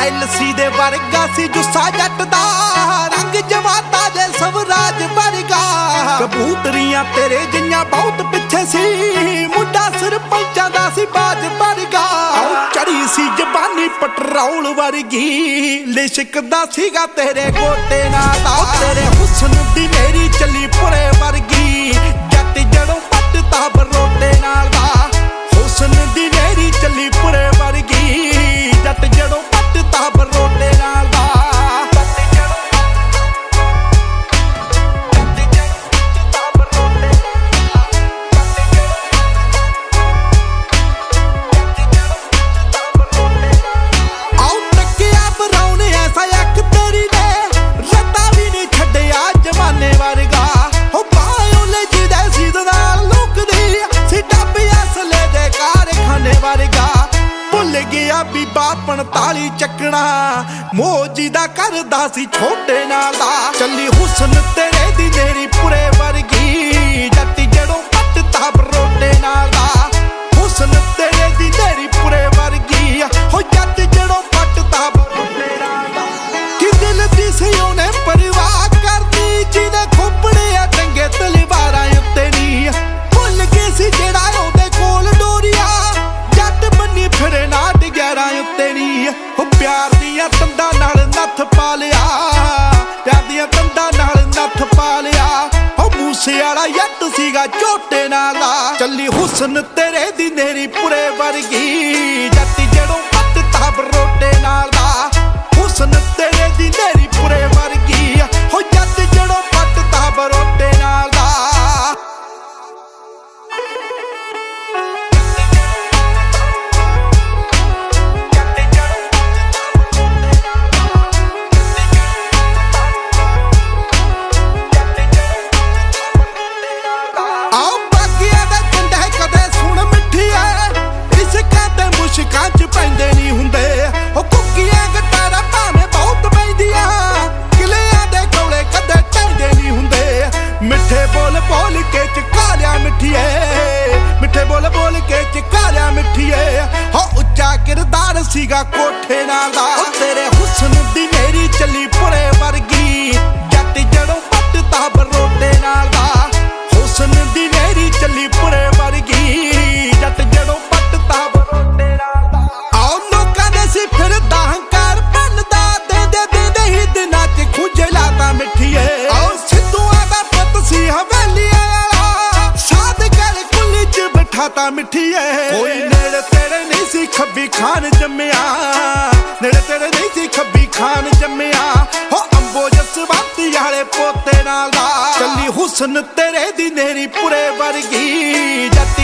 LC ਦੇ ਵਰਗਾ ਸੀ ਜੁੱਸਾ ਜੱਟ ਦਾ। ਰੰਗ ਜਵਾਤਾ ਜੇ ਸਵਰਾਜ ਵਰਗਾ। ਕਬੂਤਰੀਆਂ ਤੇਰੇ ਜਿੰਨਾ ਬਹੁਤ ਪਿੱਛੇ ਸੀ। ਮੁੰਡਾ ਸਰਪੰਚਾਂ ਦਾ ਸੀ ਬਾਜ ਵਰਗਾ। ਚੜੀ ਸੀ ਜਬਾਨੀ ਪਟਰੌਲ ਵਰਗੀ। ਲਿਸ਼ਕਦਾ ਸੀਗਾ ਤੇਰੇ ਗੋਟੇ ਨਾਲ ਤੇਰੇ ਹੁਸਨ ਦੀ ਮੇਰੀ ਚੱਲੀ ਪੁਰੇ ਬੀਬਾ 45 ਚੱਕਣਾ। ਮੋਜੀ ਦਾ ਕਰਦਾ ਸੀ ਛੋਟੇ ਨਾਲ ਦਾ। ਚੱਲੀ ਹੁਸਨ ਤੇਰੇ ਦੀ ਮੇਰੀ ਪੁਰੇ ਉੱਤੇ ਉਹ ਪਿਆਰ ਦੀਆਂ ਤੰਦਾਂ ਨਾਲ ਨੱਥ ਪਾ ਲਿਆ। ਪਿਆਰ ਦੀਆਂ ਤੰਦਾਂ ਨਾਲ ਨੱਥ ਪਾ ਲਿਆ। ਉਹ ਮੂਸੇ ਵਾਲਾ ਜੱਟ ਸੀਗਾ ਝੋਟੇ ਨਾਲ ਦਾ ਚੱਲੀ ਹੁਸਨ ਤੇਰੇ ਦੀ ਨੇਰੀ ਪੁਰੇ ਵਰਗੀ। ਜੱਤੀ ਸੀਗਾ ਕੋਠੇ ਨਾਲ ਦਾ। ਉਹ ਤੇਰੇ ਹੁਸਨ ਦੀ ਮੇਰੀ ਚੱਲੀ ਪੁਰੇ ਵਰਗੀ। ਜੱਟ ਜੜੋਂ ਪੱਟਦਾ ਬਰੋਟੇ ਨਾਲ ਦਾ। ਹੁਸਨ ਦੀ ਮੇਰੀ ਚੱਲੀ ਪੁਰੇ ਵਰਗੀ। ਜੱਟ ਜੜੋਂ ਪੱਟਦਾ ਬਰੋਟੇ ਨਾਲ ਦਾ। ਆਓ ਲੋਕਾਂ ਦੇ ਸੀ ਫਿਰਦਾ ਹੰਕਾਰ ਭੰਨਦਾ ਦੇ ਦੇ ਦੇ ਦੇ ਹੀ ਦਿਨਾਂ ਚ ਖੁਜਲਾ ਤਾਂ ਮਿੱਠੀਏ। ਆਓ ਸਿੱਧੂਆਂ ਦਾ ਪੁੱਤ ਸੀ ਹਵੇਲੀਆਂ ਵਾਲਾ। ਸਾਧ ਕਰ ਕੁੱਲੀ ਚ ਬਿਠਾਤਾ ਮਿੱਠੀਏ। ਕੋਈ ਖੱਬੀ ਖਾਨ ਜੰਮਿਆ। ਨੇੜੇ ਤੇਰੇ ਨਹੀਂ ਸੀ ਖੱਬੀ ਖਾਨ ਜੰਮਿਆ। ਹੋ ਅੰਬੋ ਜਸਵੰਤੀ ਵਾਲੇ ਪੋਤੇ ਨਾਲ ਦਾ। ਚੱਲੀ ਹੁਸਨ ਤੇਰੇ ਦੀ ਨੇਰੀ ਪੁਰੇ ਵਰਗੀ। ਜੱਟ